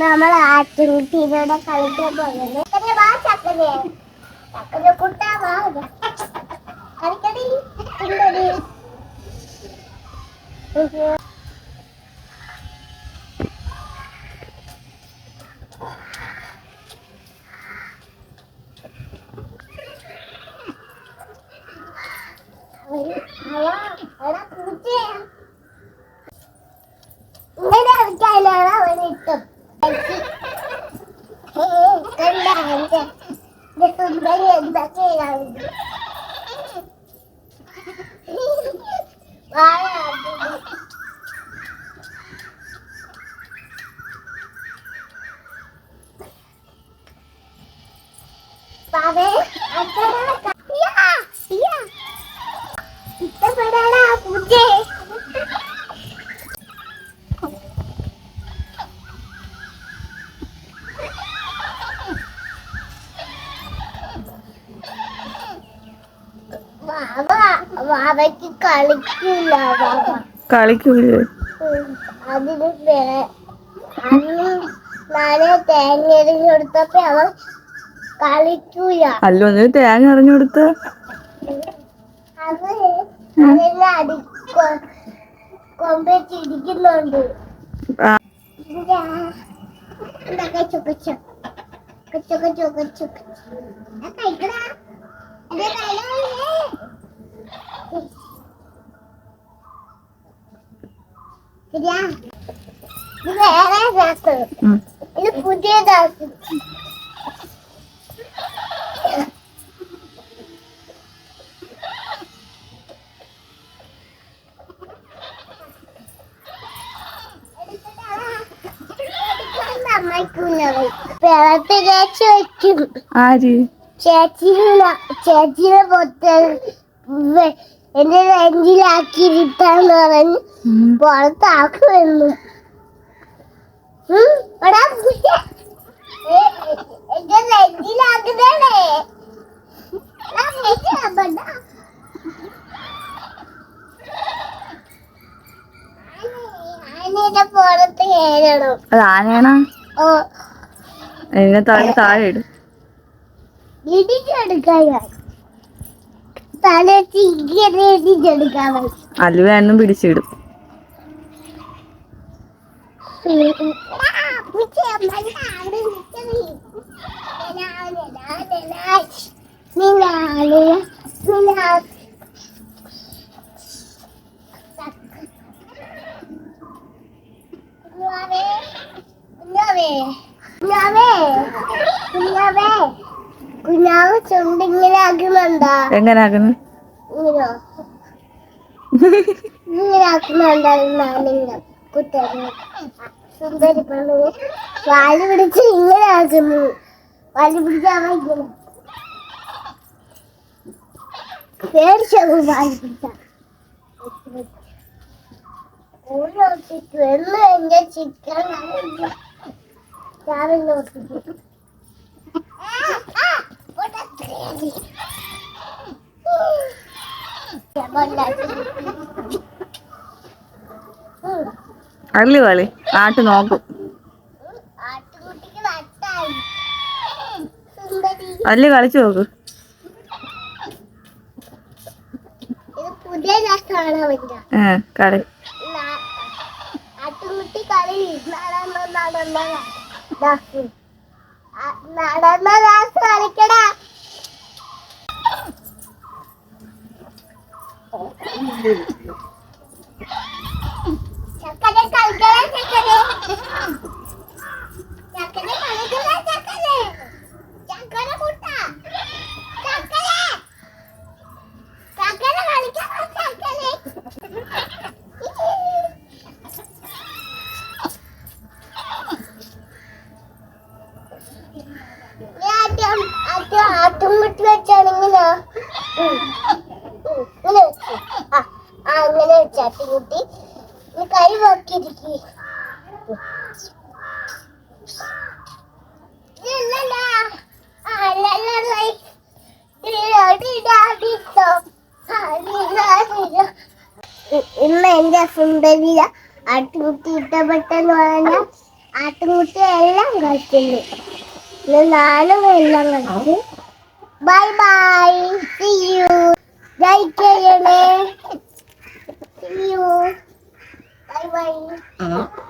നമ്മൾ ആറ്റുകുട്ടിയിലൂടെ കളിക്കാൻ പോകുന്നത്. ചക്കരെ കുട്ടാ കളിക്കടി ഇങ്ങനെ കളിക്കാനാണ് അവൻ Banyak-banyak ya, ya. Kita berada punya. വാവയ്ക്ക് കളിക്കില്ല കളിക്കൂലേ അതിന് അന്ന് നാളെ തേങ്ങ എറിഞ്ഞു കൊടുത്തപ്പോ അവൻ കളിക്കൂല അല്ല ഒന്ന് തേങ്ങ അറിഞ്ഞു കൊടുത്ത അത് അതിനെ അടി കച്ചു കഴിക്കടാ ഇത് വേറെ ഡ്രസ് ഇത് പുതിയ ഡ്രസ് പിറത്ത് ചേച്ചി വെക്കും ആര് ചേച്ചിനെ ചേച്ചിനെ പൊത്ത് വെ- എന്റെ നെഞ്ചിലാക്കി പറഞ്ഞു. പുറത്താക്കുമെന്നു. എന്റെ നെഞ്ചിലാക്കുന്നേ പുറത്ത് കയറണം. അത് ആനയാണോ? ഓ. എന്നെ താഴെ താഴെ ഇടും. ഇടിച്ചെടുക്കാൻ തല ചിങ്ങനെ ഇടിച്ചെടുക്കാൻ പറ്റും അലുവ എന്നും പിടിച്ചിടും കുഞ്ഞാവ് ചുണ്ടിങ്ങനെ ആക്കുന്നുണ്ടോ? എങ്ങനെ ആക്കുന്നു? ഇങ്ങനോ. ആക്കുന്നുണ്ടായിരുന്നു കുട്ടനെ സുന്ദരി പെണ്ണിന് വാൽ പിടിച്ച് ഇങ്ങനെ ആക്കുന്നു. വാൽ അവ ഇങ്ങനെ. പേടിച്ചു വാൽ പിടിച്ച. ഓരോ ചിക്കൻ എന്ന് എന്റെ ചിക്കൻ രാവിലെ ഒട്ടിച്ചു അല്ലു കളി? ആട്ട് നോക്കും. അല്ലേ കളിച്ചു നോക്ക്. കളി. നടന്ന കളിക്കടാ. ആദ്യം ആദ്യം ആട്ടുമുട്ടി വെച്ചാണെങ്കിലോ അങ്ങനെ വെച്ച് ആട്ടുകുട്ടി നീ കൈ നോക്കിയിരിക്കി ഇന്ന് എന്റെ സുന്ദരിയ. ആട്ടുകുട്ടി ഇഷ്ടപ്പെട്ടെന്ന് പറഞ്ഞാൽ ആട്ടുകുട്ടി എല്ലാം കളിക്കുന്നു ഇന്ന് നാലും എല്ലാം കഴിക്കും bye bye. See you like ചെയ്യണേ സി യു ബൈ ബൈ